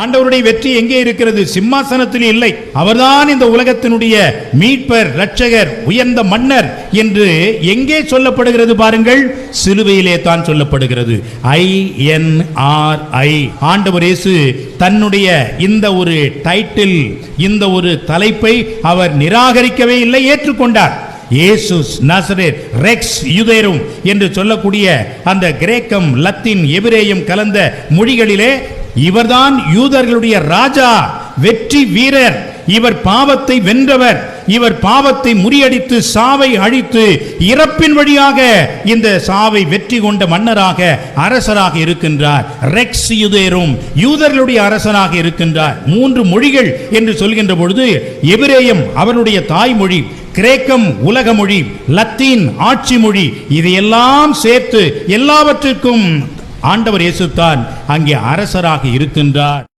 ஆண்டவருடைய வெற்றி எங்கே இருக்கிறது? சிம்மாசனத்தில் இல்லை. அவர்தான் இந்த உலகத்தினுடைய மீட்பர் ரட்சகர் உயர்ந்த மன்னர் என்று எங்கே சொல்லப்படுகிறது பாருங்கள்? சிலுவையிலே தான் சொல்லப்படுகிறது. I N R I. ஆண்டவர் இயேசு தன்னுடைய இந்த ஒரு டைட்டில் இந்த ஒரு தலைப்பை அவர் நிராகரிக்கவே இல்லை ஏற்றுக்கொண்டார். ஏசுஸ் நசரேத் ரெக்ஸ் யுதேரும் என்று சொல்லக்கூடிய அந்த கிரேக்கம் லத்தீன் எபிரேயம் கலந்த மொழிகளிலே இவர்தான் யூதர்களுடைய ராஜா வெற்றி வீரர். இவர் பாவத்தை வென்றவர். இவர் பாவத்தை முறியடித்து சாவை அழித்து இறப்பின் வழியாக இந்த சாவை வெற்றி கொண்ட மன்னராக அரசராக இருக்கின்றார். ரெக்ஸ் யுதேரும் யூதர்களுடைய அரசராக இருக்கின்றார். மூன்று மொழிகள் என்று சொல்கின்ற பொழுது எபிரேயம் அவருடைய தாய்மொழி கிரேக்கம் உலக மொழி லத்தீன் ஆட்சி மொழி இதையெல்லாம் சேர்த்து எல்லாவற்றிற்கும் ஆண்டவர் இயேசுத்தான் அங்கே அரசராக இருக்கின்றார்.